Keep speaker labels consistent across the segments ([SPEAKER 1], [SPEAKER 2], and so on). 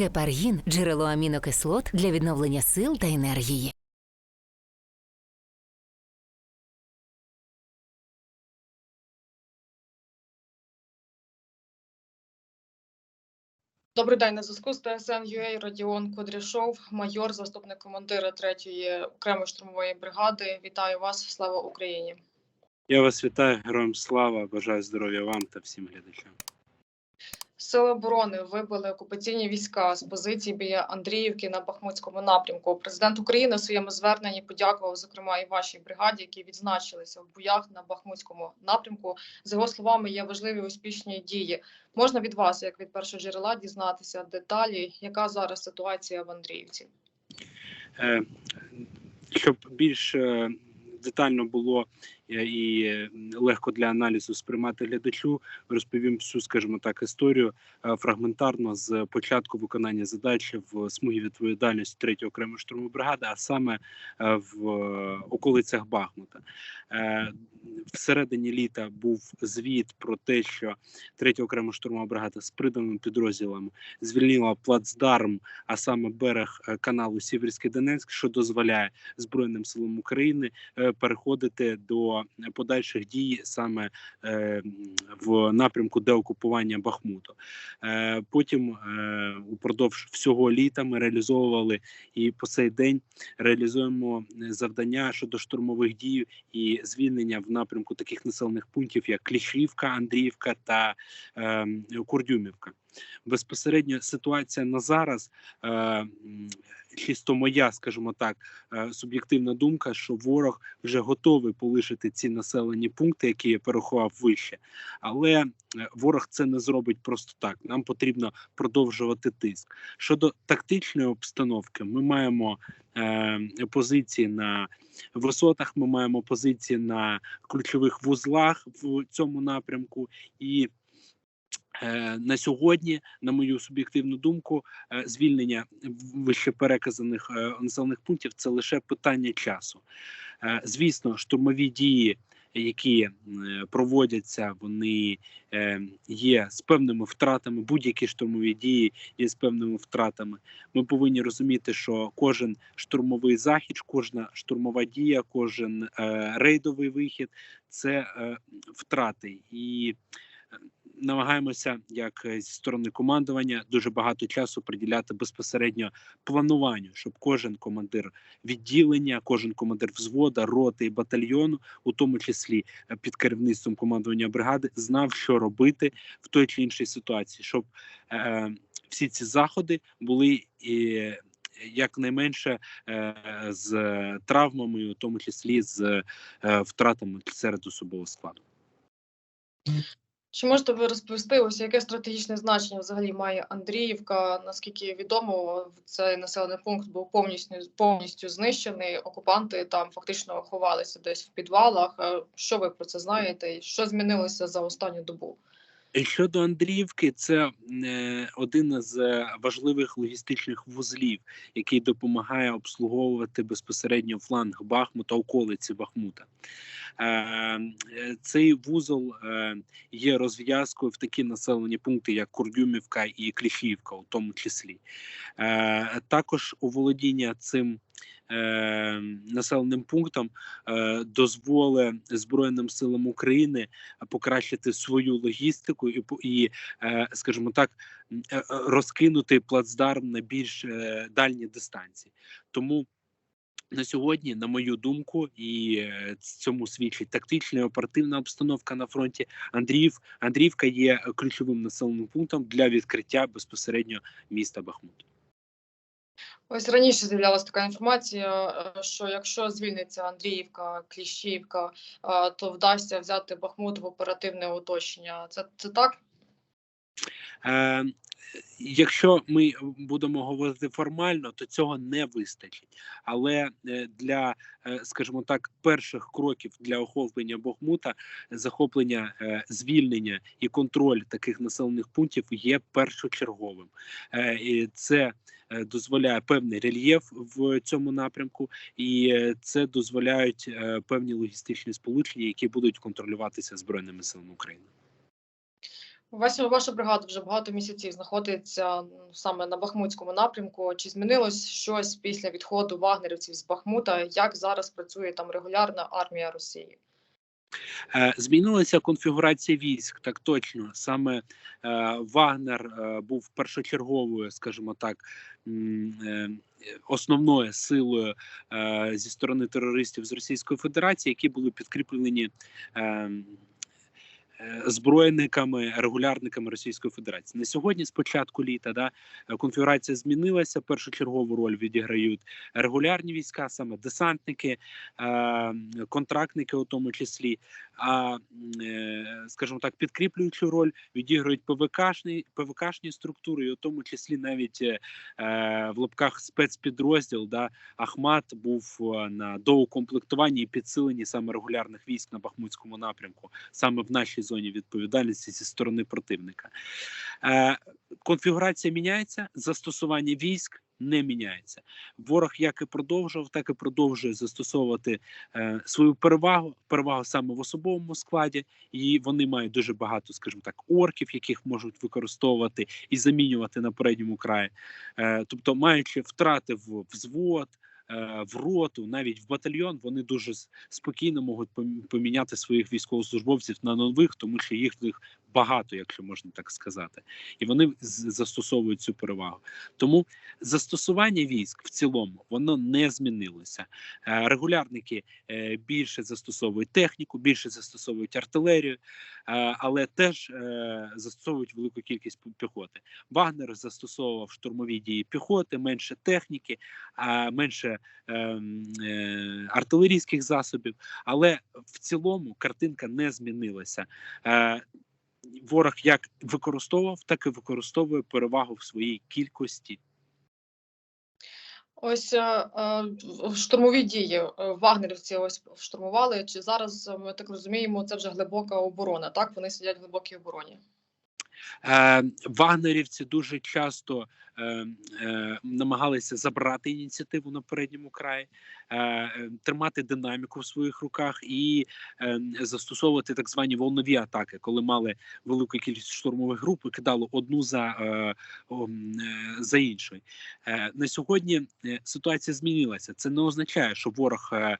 [SPEAKER 1] Гепаргін джерело амінокислот для відновлення сил та енергії.
[SPEAKER 2] Добрий день на зв'язку з ТСН ЮА Радіон Кудряшов, майор, заступник командира 3-ї окремої штурмової бригади. Вітаю вас! Слава Україні!
[SPEAKER 3] Я вас вітаю, героям слава, бажаю здоров'я вам та всім глядачам.
[SPEAKER 2] Сили оборони вибили окупаційні війська з позицій біля Андріївки на Бахмутському напрямку. Президент України в своєму зверненні подякував, зокрема, і вашій бригаді, які відзначилися в боях на Бахмутському напрямку. За його словами, є важливі успішні дії. Можна від вас, як від першого джерела, дізнатися деталі, яка зараз ситуація в Андріївці?
[SPEAKER 3] Е, Щоб більш е, детально було і е, легко для аналізу сприймати глядачу, розповім всю, скажімо так, історію е, фрагментарно з початку виконання задачі в смугі відповідальності 3-ї окремої штурмової бригади, а саме е, в околицях Бахмута. Всередині літа був звіт про те, що 3-я окрема штурмова бригада з приданими підрозділами звільнила плацдарм, а саме берег каналу Сіверський Донецьк, що дозволяє Збройним силам України переходити до подальших дій саме е, в напрямку деокупування Бахмуту. Е, Потім е, упродовж всього літа ми реалізовували і по цей день реалізуємо завдання щодо штурмових дій і звільнення в напрямку таких населених пунктів, як Кліщівка, Андріївка та е, Курдюмівка. Безпосередньо ситуація на зараз е, чисто моя, скажімо так, е, суб'єктивна думка, що ворог вже готовий полишити ці населені пункти, які я переховав вище, але е, ворог це не зробить просто так. Нам потрібно продовжувати тиск. Щодо тактичної обстановки, ми маємо е, позиції на висотах. Ми маємо позиції на ключових вузлах в цьому напрямку і. Е, На сьогодні, на мою суб'єктивну думку, е, звільнення вище переказаних е, населених пунктів це лише питання часу. Звісно, штурмові дії, які проводяться, вони є з певними втратами. Будь-які штурмові дії є з певними втратами. Ми повинні розуміти, що кожен штурмовий захід, кожна штурмова дія, кожен рейдовий вихід це втрати і. Е, Намагаємося, як е, зі сторони командування, дуже багато часу приділяти безпосередньо плануванню, щоб кожен командир відділення, кожен командир взвода, роти і батальйону, у тому числі е, під керівництвом командування бригади, знав, що робити в той чи іншій ситуації, щоб е, всі ці заходи були і. Якнайменше е, з травмами, у тому числі з е, втратами серед особового складу.
[SPEAKER 2] Чи можете ви розповісти, ось яке стратегічне значення взагалі має Андріївка? Наскільки відомо, цей населений пункт був повністю повністю знищений. Окупанти там фактично ховалися десь в підвалах. Е, Що ви про це знаєте? Що змінилося за останню добу?
[SPEAKER 3] Щодо Андріївки, це е, один із е, важливих логістичних вузлів, який допомагає обслуговувати безпосередньо фланг Бахмута, околиці Бахмута. Е, е, цей вузол е, є розв'язкою в такі населені пункти, як Курдюмівка і Кліщівка, у тому числі. Е, також оволодіння цим. Е, Населеним пунктом е, дозволить Збройним силам України покращити свою логістику і і, е, скажімо так, розкинути плацдарм на більш дальні дистанції. Тому на сьогодні, на мою думку, і цьому свідчить тактична і оперативна обстановка на фронті. Андріїв Андріївка є ключовим населеним пунктом для відкриття безпосередньо міста Бахмут.
[SPEAKER 2] Ось раніше з'являлася така інформація, е, що якщо звільниться Андріївка, Кліщівка, е, то вдасться взяти Бахмут в оперативне оточення. Це, це так?
[SPEAKER 3] Е, якщо ми будемо говорити формально, то цього не вистачить. Але е, для, е, скажімо так, перших кроків для охоплення Бахмута, захоплення, е, звільнення і контроль таких населених пунктів є першочерговим. І це дозволяє певний рельєф в цьому напрямку, і це дозволяють певні логістичні сполучення, які будуть контролюватися збройними силами України.
[SPEAKER 2] Ваша, ваша бригада вже багато місяців знаходиться саме на Бахмутському напрямку. Чи змінилось щось після відходу вагнерівців з Бахмута? Як зараз працює там регулярна армія Росії?
[SPEAKER 3] Е, Змінилася конфігурація військ, так точно. Саме е, Вагнер е, був першочерговою, скажімо так, основною силою зі сторони терористів з Російської Федерації, які були підкріплені. Е, Збройниками, регулярниками Російської Федерації на сьогодні, з початку літа, да е, конфігурація змінилася. Першочергову роль відіграють регулярні війська, саме десантники, е, контрактники, у тому числі. А скажімо так, підкріплюючу роль відіграють ПВКшні, ПВКшні структури, і у тому числі навіть в лапках спецпідрозділ да Ахмат був на доукомплектуванні і підсиленні саме регулярних військ на Бахмутському напрямку, саме в нашій зоні відповідальності зі сторони противника. Е, конфігурація міняється, застосування військ не міняється. Ворог як і продовжував, так і продовжує застосовувати е, свою перевагу, перевагу саме в особовому складі, і вони мають дуже багато, скажімо так, орків, яких можуть використовувати і замінювати на передньому краї. Е, тобто, маючи втрати в взвод. Е, В роту, навіть в батальйон, вони дуже спокійно можуть пом- поміняти своїх військовослужбовців на нових, тому що їх багато, якщо можна так сказати, і вони застосовують цю перевагу. Тому застосування військ в цілому воно не змінилося. Е, Регулярники е, більше застосовують техніку, більше застосовують артилерію, е, але теж застосовують велику кількість піхоти. Вагнер застосовував штурмові дії піхоти, менше техніки, менше ем, артилерійських засобів. Але в цілому картинка не змінилася. Ворог як використовував, так і використовує перевагу в своїй кількості
[SPEAKER 2] Ось е, е, штурмові дії е, вагнерівці ось штурмували. Чи зараз ми так розуміємо, це вже глибока оборона? Так вони сидять в глибокій обороні.
[SPEAKER 3] Е, Вагнерівці дуже часто намагалися забрати ініціативу на передньому краї, е, е, тримати динаміку в своїх руках і е, застосовувати так звані волнові атаки, коли мали велику кількість штурмових груп і кидали одну за, е, е, за іншою. Е, на сьогодні е, ситуація змінилася. Це не означає, що ворог е, е,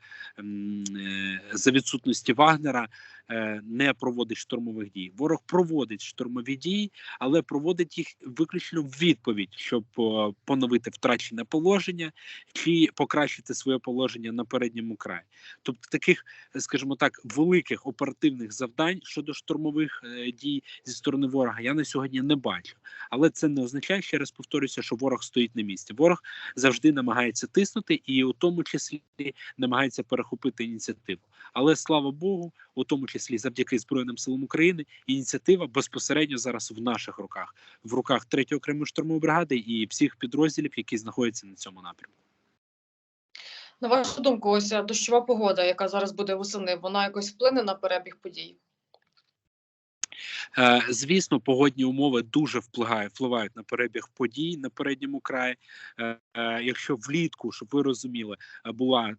[SPEAKER 3] за відсутності Вагнера е, не проводить штурмових дій. Ворог проводить штурмові дії, але проводить їх виключно в відповідь, щоб е, поновити втрачене положення чи покращити своє положення на передньому краї. Тобто таких, скажімо так, великих оперативних завдань щодо штурмових е, дій зі сторони ворога я на сьогодні не бачу. Але це не означає, ще раз повторюся, що ворог стоїть на місці. Ворог завжди намагається тиснути і у тому числі намагається перехопити ініціативу. Але слава Богу, у тому числі завдяки Збройним силам України, ініціатива безпосередньо зараз в наших руках, в руках 3-ї окремої штурмової бригади і всіх підрозділів, які знаходяться на цьому напрямку.
[SPEAKER 2] На вашу думку, ось е, дощова погода, яка зараз буде восени, вона якось вплине на перебіг подій?
[SPEAKER 3] Е, Звісно, погодні умови дуже впливають, впливають на перебіг подій на передньому краї. Е, Якщо влітку, щоб ви розуміли, була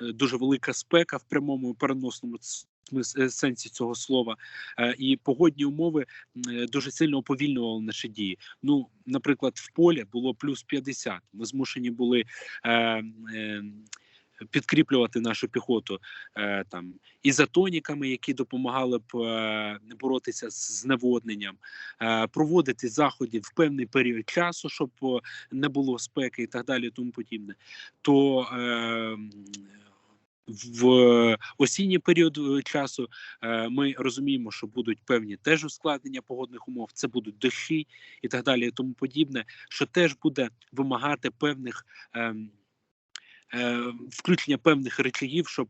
[SPEAKER 3] дуже велика спека в прямому переносному сенсі цього слова, е, і погодні умови е, дуже сильно уповільнювали наші дії. Ну, наприклад, в полі було плюс 50. Ми змушені були. Е, е, Підкріплювати нашу піхоту е, там ізотоніками, які допомагали б е, боротися з зневодненням, е, проводити заходи в певний період часу, щоб е, не було спеки і так далі, тому подібне. То е, в осінній період е, часу е, ми розуміємо, що будуть певні теж ускладнення погодних умов, це будуть дощі і так далі, і тому подібне, що теж буде вимагати певних. ем, е, Включення певних речагів, щоб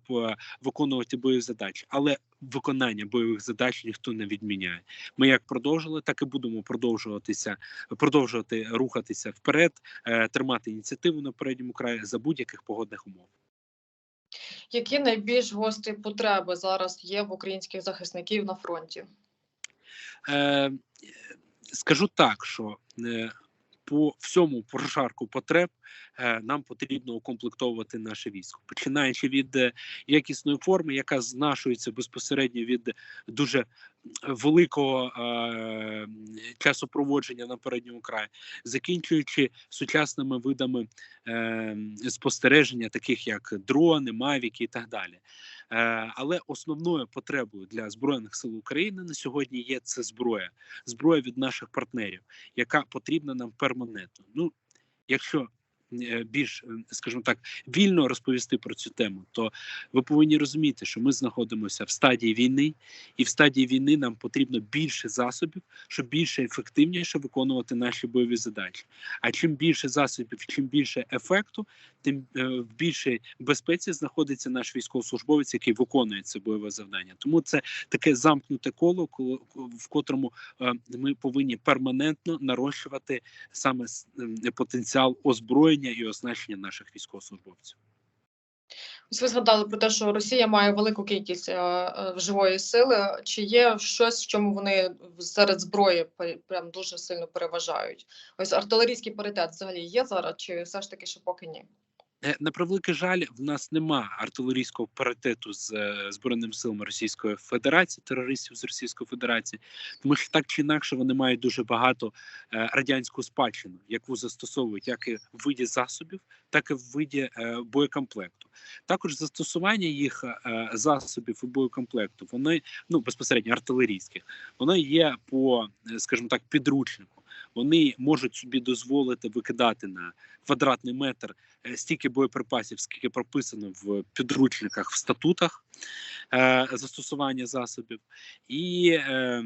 [SPEAKER 3] виконувати бойові задачі, але виконання бойових задач ніхто не відміняє. Ми як продовжили, так і будемо продовжуватися, продовжувати рухатися вперед, тримати ініціативу на передньому краї за будь-яких погодних умов.
[SPEAKER 2] Які найбільш гострі потреби зараз є в українських захисників на фронті?
[SPEAKER 3] Е, скажу так, що е, по всьому прошарку потреб е, нам потрібно укомплектовувати наше військо, починаючи від е, якісної форми, яка знашується безпосередньо від дуже великого е, часу проводження на передньому краї, закінчуючи сучасними видами е, спостереження, таких як дрони, мавіки і так далі. Е, але основною потребою для збройних сил України на сьогодні є це зброя, зброя від наших партнерів, яка потрібна нам перманентно. Ну, якщо більш, е, скажімо так, вільно розповісти про цю тему, то ви повинні розуміти, що ми знаходимося в стадії війни, і в стадії війни нам потрібно більше засобів, щоб більше ефективніше виконувати наші бойові задачі. А чим більше засобів, чим більше ефекту, тим е, в більшій безпеці знаходиться наш військовослужбовець, який виконує це бойове завдання. Тому це таке замкнуте коло, в котрому е, ми повинні перманентно нарощувати саме потенціал озброєння і оснащення наших військовослужбовців.
[SPEAKER 2] Ось ви згадали про те, що Росія має велику кількість е, е, живої сили. Чи є щось, в чому вони серед зброї прям дуже сильно переважають? Ось артилерійський паритет взагалі є зараз, чи все ж таки ще поки ні?
[SPEAKER 3] Е, На превеликий жаль, в нас нема артилерійського паритету з е, збройними силами Російської Федерації, терористів з Російської Федерації, тому що так чи інакше вони мають дуже багато е, радянську спадщину, яку застосовують як і в виді засобів, так і в виді боєкомплекту. Також застосування їх засобів і боєкомплекту, вони ну безпосередньо артилерійських, воно є по, скажімо так, підручнику. Вони можуть собі дозволити викидати на квадратний метр е, стільки боєприпасів, скільки прописано в підручниках в статутах е, застосування засобів, і е,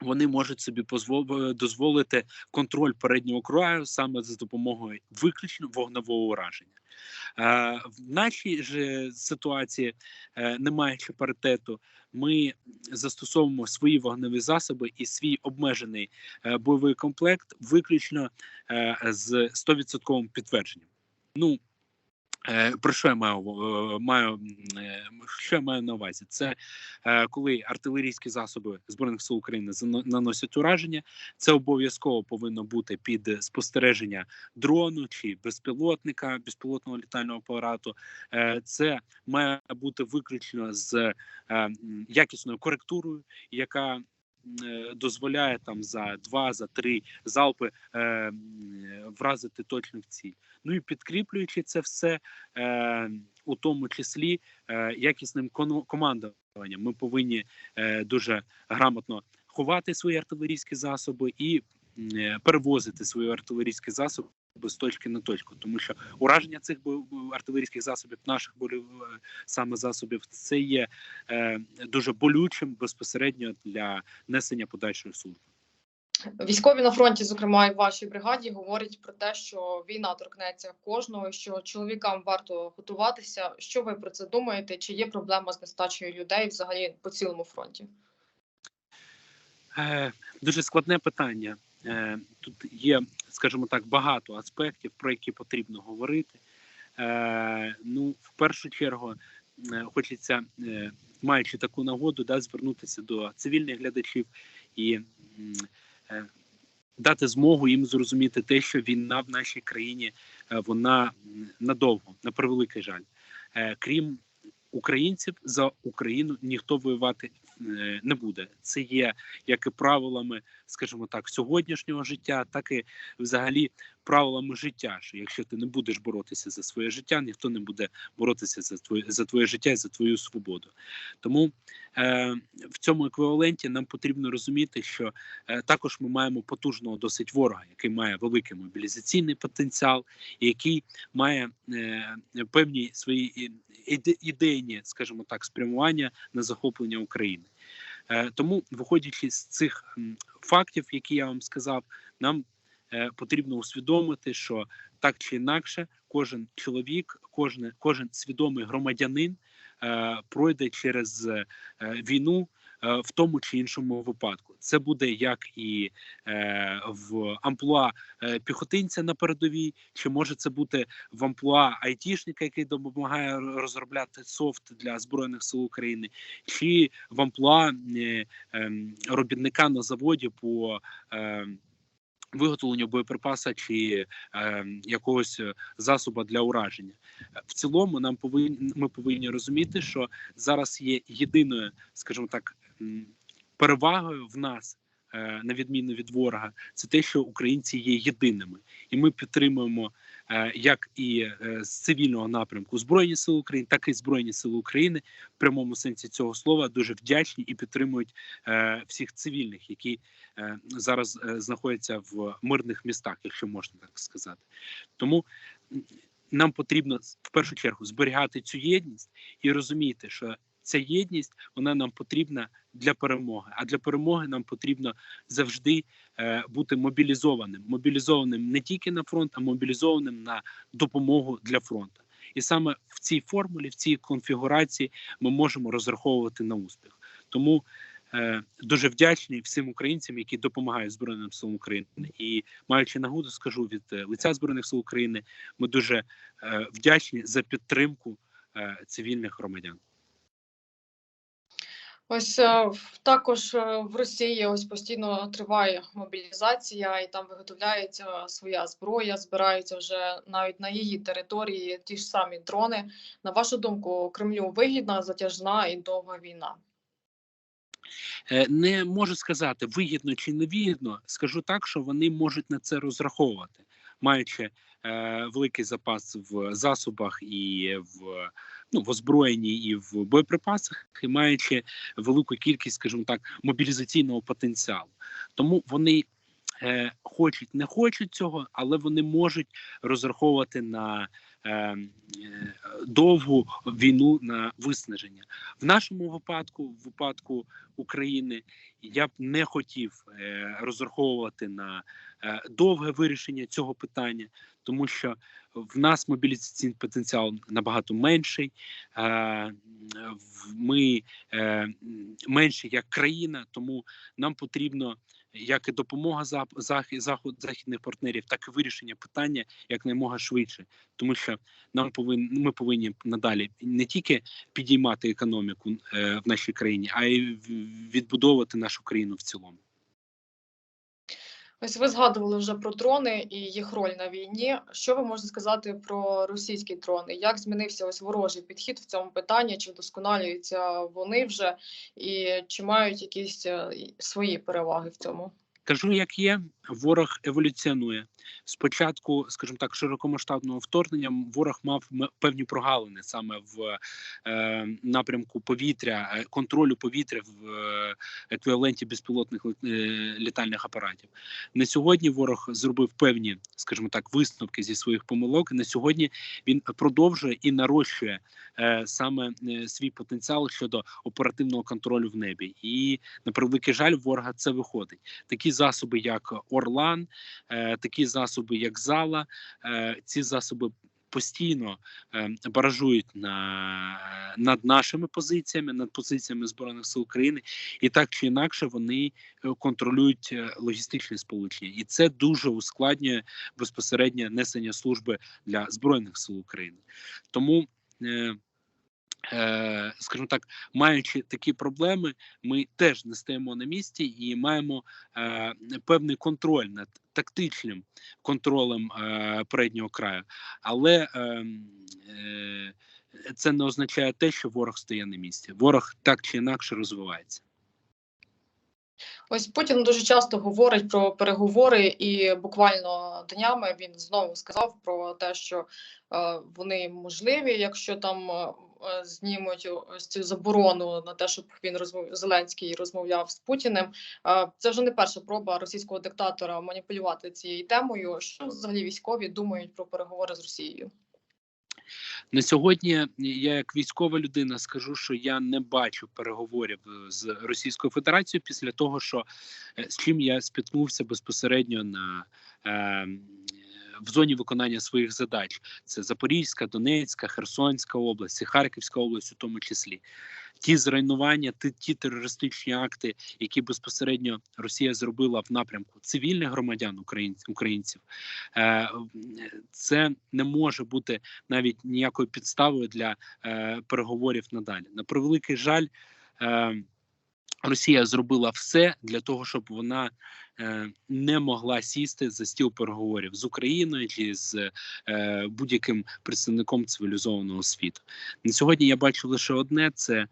[SPEAKER 3] вони можуть собі позвол- дозволити контроль переднього краю саме за допомогою виключно вогневого ураження. Е, в нашій же ситуації, е, не маючи паритету, ми застосовуємо свої вогневі засоби і свій обмежений е, бойовий комплект виключно е, з 100% підтвердженням. Ну е, про що я маю е, маю е, що я маю на увазі? Це е, коли артилерійські засоби збройних сил України наносять ураження, це обов'язково повинно бути під спостереження дрону чи безпілотника, безпілотного літального апарату. Е, Це має бути виключно з е, якісною коректурою, яка е, дозволяє там за два, за три залпи е, вразити точно в ціль. Ну і підкріплюючи це все, е, у тому числі е, якісним командуванням, ми повинні е, дуже грамотно ховати свої артилерійські засоби і е, перевозити свої артилерійські засоби. З точки на точку, тому що ураження цих артилерійських засобів, наших болів е, саме засобів, це є е, дуже болючим безпосередньо для несення подальшої служби.
[SPEAKER 2] Військові на фронті, зокрема і в вашій бригаді, говорять про те, що війна торкнеться кожного, що чоловікам варто готуватися. Що ви про це думаєте? Чи є проблема з нестачею людей взагалі по цілому фронті?
[SPEAKER 3] Е, Дуже складне питання. Е, Тут є, скажімо так, багато аспектів, про які потрібно говорити. Е, Ну, в першу чергу, е, хочеться, маючи таку нагоду, да, звернутися до цивільних глядачів і дати змогу їм зрозуміти те, що війна в нашій країні вона надовго, на превеликий жаль. Крім українців, за Україну ніхто воювати не буде. Це є як і правилами, скажімо так, сьогоднішнього життя, так і взагалі правилами життя. Що якщо ти не будеш боротися за своє життя, ніхто не буде боротися за твоє за твоє життя і за твою свободу. Тому е, в цьому еквіваленті нам потрібно розуміти, що е, також ми маємо потужного досить ворога, який має великий мобілізаційний потенціал, який має е, певні свої ідейні, скажімо так, спрямування на захоплення України. Е, Тому, виходячи з цих фактів, які я вам сказав, нам потрібно усвідомити, що так чи інакше, кожен чоловік, кожен, кожен свідомий громадянин е, пройде через е, війну е, в тому чи іншому випадку. Це буде як і е, в амплуа е, піхотинця на передовій, чи може це бути в амплуа айтішника, який допомагає розробляти софт для збройних сил України, чи в амплуа е, ем, робітника на заводі по ем, виготовленню боєприпаса чи е, якогось засобу засоба для ураження. Е, В цілому, нам повинні ми повинні розуміти, що зараз є єдиною, скажімо так. перевагою в нас. е, На відміну від ворога, це те, що українці є єдиними, і ми підтримуємо е, як і е, з цивільного напрямку Збройні Сили України, так і Збройні Сили України в прямому сенсі цього слова дуже вдячні і підтримують е, всіх цивільних, які е, зараз е, знаходяться в мирних містах, якщо можна так сказати. Тому нам потрібно в першу чергу зберігати цю єдність і розуміти, що ця єдність вона нам потрібна для перемоги. А для перемоги нам потрібно завжди е, бути мобілізованим, мобілізованим не тільки на фронт, а мобілізованим на допомогу для фронту. І саме в цій формулі, в цій конфігурації, ми можемо розраховувати на успіх. Тому е, дуже вдячний всім українцям, які допомагають Збройним силам України. І маючи нагоду, скажу від е, лиця Збройних сил України, ми дуже е, вдячні за підтримку е, цивільних громадян.
[SPEAKER 2] Ось е, також е, в Росії ось постійно триває мобілізація, і там виготовляється своя зброя, збираються вже навіть на її території ті ж самі дрони. На вашу думку, Кремлю вигідна, затяжна і довга війна?
[SPEAKER 3] Е, Не можу сказати вигідно чи невигідно. Скажу так, що вони можуть на це розраховувати, маючи е, великий запас в засобах і в ну в озброєнні і в боєприпасах, і маючи велику кількість, скажімо так, мобілізаційного потенціалу. Тому вони е, хочуть, не хочуть цього, але вони можуть розраховувати на е, е, довгу війну на виснаження. В нашому випадку, в випадку України, я б не хотів е, розраховувати на е, довге вирішення цього питання, тому що в нас мобілізаційний потенціал набагато менший. Е, ми е, менші як країна, тому нам потрібно як і допомога захід західних партнерів, так і вирішення питання якнаймога швидше, тому що нам повинні ми повинні надалі не тільки підіймати економіку е, в нашій країні, а й відбудовувати нашу країну в цілому.
[SPEAKER 2] Ось ви згадували вже про дрони і їх роль на війні. Що ви можете сказати про російські дрони? Як змінився ось ворожий підхід в цьому питанні? Чи вдосконалюються вони вже, і чи мають якісь е, свої переваги в цьому?
[SPEAKER 3] Кажу, як є, ворог еволюціонує. Спочатку, скажімо так, широкомасштабного вторгнення ворог мав певні прогалини саме в е, напрямку повітря, е, контролю повітря в е, еквіваленті безпілотних е, літальних апаратів. На сьогодні ворог зробив певні, скажімо так, висновки зі своїх помилок. На сьогодні він продовжує і нарощує е, саме е, свій потенціал щодо оперативного контролю в небі. І на превеликий жаль, ворога це виходить. Такі засоби, як Орлан, е, такі засоби, як Зала, е, ці засоби. Постійно е, баражують на над нашими позиціями, над позиціями збройних сил України, і так чи інакше вони е, контролюють логістичне сполучення, і це дуже ускладнює безпосереднє несення служби для збройних сил України. Тому скажімо так, маючи такі проблеми, ми теж не стоїмо на місці і маємо певний контроль над тактичним контролем е, переднього краю, але е, е, це не означає те, що ворог стає на місці. Ворог так чи інакше розвивається.
[SPEAKER 2] Ось Путін дуже часто говорить про переговори, і буквально днями він знову сказав про те, що е, вони можливі, якщо там е, е, знімуть ось цю заборону на те, щоб він розмов... Зеленський розмовляв з Путіним. Це вже не перша проба російського диктатора маніпулювати цією темою. Що взагалі військові думають про переговори з Росією?
[SPEAKER 3] На сьогодні я, як військова людина, скажу, що я не бачу переговорів е, з Російською Федерацією після того, що е, з чим я спіткнувся безпосередньо на е, в зоні виконання своїх задач. Це Запорізька, Донецька, Херсонська область, Харківська область, у тому числі. Ті зруйнування, ті, ті терористичні акти, які безпосередньо Росія зробила в напрямку цивільних громадян українців, е, це не може бути навіть ніякою підставою для е, переговорів надалі. На превеликий жаль, е, Росія зробила все для того, щоб вона е, не могла сісти за стіл переговорів з Україною чи з е, будь-яким представником цивілізованого світу. На сьогодні я бачу лише одне: це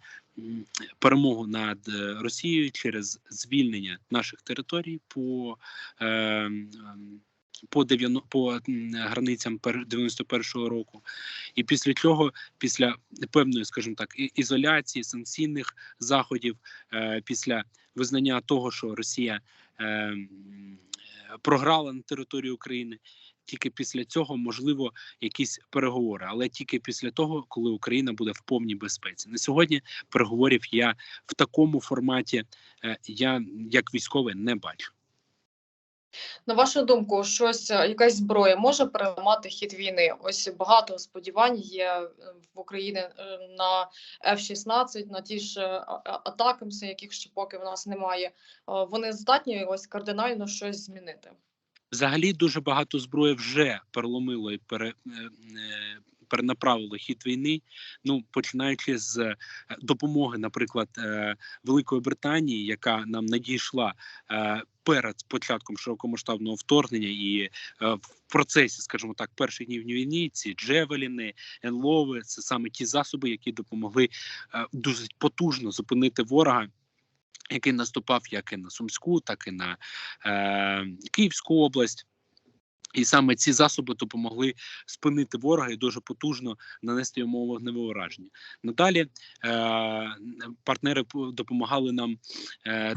[SPEAKER 3] перемогу над е, Росією через звільнення наших територій по по 90, по границям 91-го року, і після чого, після певної, скажімо так, ізоляції, санкційних заходів, е, після визнання того, що Росія е, програла на території України. Тільки після цього можливо якісь переговори, але тільки після того, коли Україна буде в повній безпеці. На сьогодні переговорів я в такому форматі е, я як військовий не бачу.
[SPEAKER 2] На вашу думку, щось е, якась зброя може переламати хід війни? Ось багато сподівань є е, в Україні е, на F-16, на ті ж атакамси, яких ще поки в нас немає. Вони здатні ось кардинально щось змінити.
[SPEAKER 3] Взагалі дуже багато зброї вже переломило і пере, перенаправило хід війни. Ну починаючи з е, допомоги, наприклад, е, Великої Британії, яка нам надійшла е, перед початком широкомасштабного вторгнення, і в процесі, скажімо так, перших днів війни ці джевеліни, енлови це саме ті засоби, які допомогли дуже потужно зупинити ворога. Який наступав як і на Сумську, так і на е, Київську область. І саме ці засоби допомогли спинити ворога і дуже потужно нанести йому вогневе ураження. Надалі е, партнери допомагали нам е,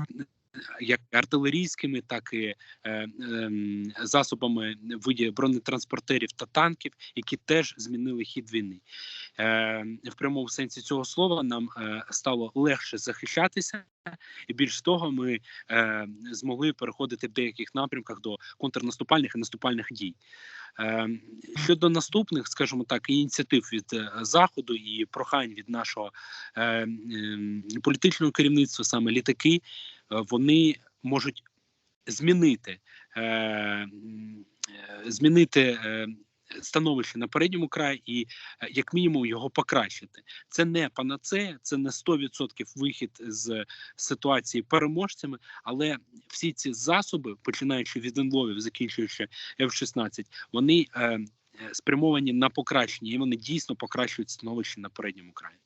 [SPEAKER 3] як артилерійськими, так і е, ем, засобами виді бронетранспортерів та танків, які теж змінили хід війни. Е, в прямому сенсі цього слова нам е, стало легше захищатися, і більш того, ми е, змогли переходити в деяких напрямках до контрнаступальних і наступальних дій. Е, щодо наступних, скажімо так, ініціатив від е, заходу і прохань від нашого е, ем, політичного керівництва, саме літаки, е, вони можуть змінити, е, е, змінити. е, Становище на передньому краї і е, як мінімум його покращити. Це не панацея, це не 100% вихід з ситуації переможцями, але всі ці засоби, починаючи від енловів, закінчуючи F-16, вони е, е, спрямовані на покращення, і вони дійсно покращують становище на передньому краї.